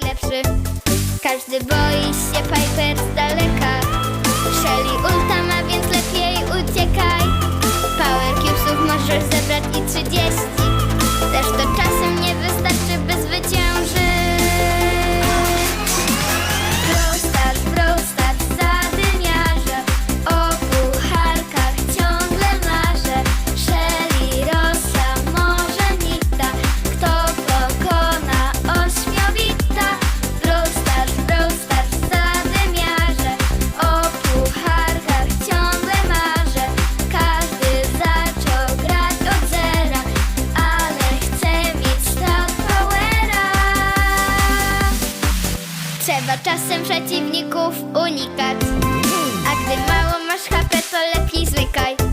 najlepszy. Każdy boi się Piper z daleka. Shelly ulta ma, więc lepiej uciekaj. Power Cubesów możesz zebrać i 30 Trzeba czasem przeciwników unikać. A gdy mało masz HP, to lepiej zwykaj